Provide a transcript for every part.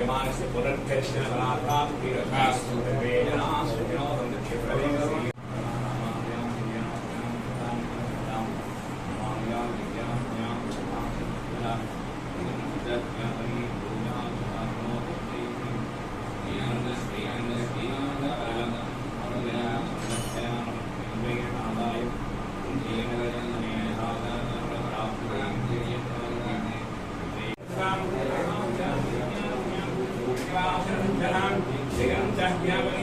దేవానాం కవయ కవయో దేవానాం దేవానాం కవయ కవయ పార్థివాస పార్థివాస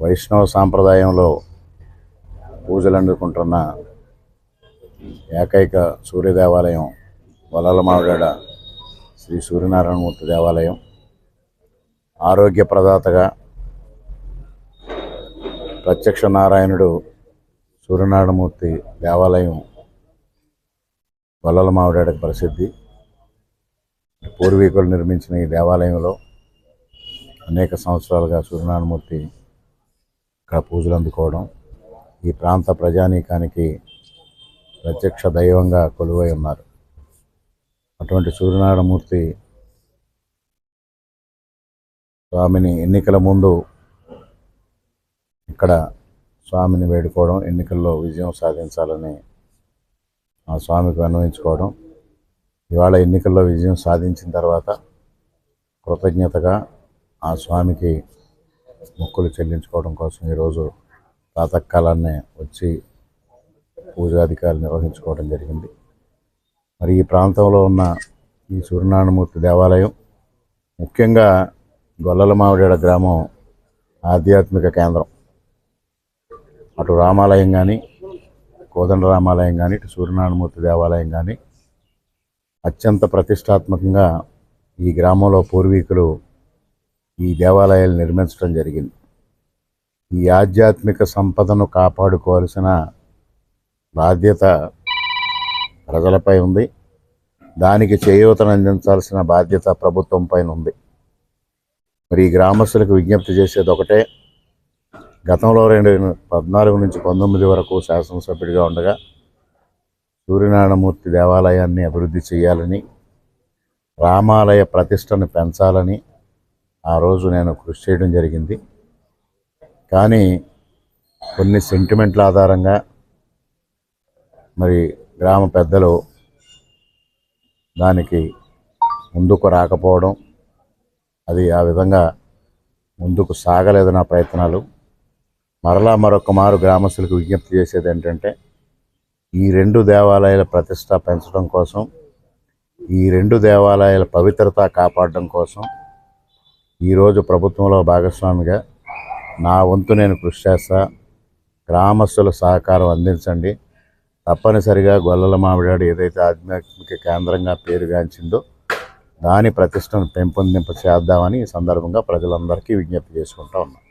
వైష్ణవ సాంప్రదాయంలో పూజలు అందుకుంటున్న ఏకైక సూర్య దేవాలయం వలలమావిడ శ్రీ సూర్యనారాయణమూర్తి దేవాలయం. ఆరోగ్య ప్రదాతగా ప్రత్యక్ష నారాయణుడు సూర్యనారాయణమూర్తి దేవాలయం వలలమావిడకి ప్రసిద్ధి. పూర్వీకులు నిర్మించిన ఈ దేవాలయంలో అనేక సంవత్సరాలుగా సూర్యనారాయణమూర్తి ఇక్కడ పూజలు అందుకోవడం ఈ ప్రాంత ప్రజానీకానికి ప్రత్యక్ష దైవంగా కొలువై ఉన్నారు. అటువంటి సూర్యనారాయణమూర్తి స్వామిని ఎన్నికల ముందు ఇక్కడ స్వామిని వేడుకోవడం ఎన్నికల్లో విజయం సాధించాలని ఆ స్వామికి అన్వయించుకోవడం ఇవాళ ఎన్నికల్లో విజయం సాధించిన తర్వాత కృతజ్ఞతగా ఆ స్వామికి మొక్కులు చెల్లించుకోవడం కోసం ఈరోజు ప్రాతకాలాన్నే వచ్చి పూజాధికారులు నిర్వహించుకోవడం జరిగింది. మరి ఈ ప్రాంతంలో ఉన్న ఈ సూర్యనారాయణమూర్తి దేవాలయం ముఖ్యంగా గొల్లల మావిడేడ గ్రామం ఆధ్యాత్మిక కేంద్రం. అటు రామాలయం కానీ కోదండ రామాలయం కానీ ఇటు సూర్యనారాయణమూర్తి దేవాలయం కానీ అత్యంత ప్రతిష్టాత్మకంగా ఈ గ్రామంలో పూర్వీకులు ఈ దేవాలయాలు నిర్మించడం జరిగింది. ఈ ఆధ్యాత్మిక సంపదను కాపాడుకోవాల్సిన బాధ్యత ప్రజలపై ఉంది. దానికి చేయూతను అందించాల్సిన బాధ్యత ప్రభుత్వం పైన ఉంది. మరి ఈ గ్రామస్తులకు విజ్ఞప్తి చేసేది ఒకటే. గతంలో రెండు పద్నాలుగు నుంచి పంతొమ్మిది వరకు శాసనసభ్యుడిగా ఉండగా సూర్యనారాయణమూర్తి దేవాలయాన్ని అభివృద్ధి చేయాలని రామాలయ ప్రతిష్టను పెంచాలని ఆ రోజు నేను కృషి చేయడం జరిగింది. కానీ కొన్ని సెంటిమెంట్ల ఆధారంగా మరి గ్రామ పెద్దలు దానికి ముందుకు రాకపోవడం అది ఆ విధంగా ముందుకు సాగలేదు నా ప్రయత్నాలు. మరలా మరొక మారు గ్రామస్తులకు విజ్ఞప్తి చేసేది ఏంటంటే ఈ రెండు దేవాలయాల ప్రతిష్ట పెంచడం కోసం ఈ రెండు దేవాలయాల పవిత్రత కాపాడడం కోసం ఈరోజు ప్రభుత్వంలో భాగస్వామిగా నా వంతు నేను కృషి చేస్తా. గ్రామస్తుల సహకారం అందించండి. తప్పనిసరిగా గొల్లల మామిడాడు ఏదైతే ఆధ్యాత్మిక కేంద్రంగా పేరుగాంచిందో దాని ప్రతిష్టను పెంపొందింప చేద్దామని ఈ సందర్భంగా ప్రజలందరికీ విజ్ఞప్తి చేసుకుంటా ఉన్నాను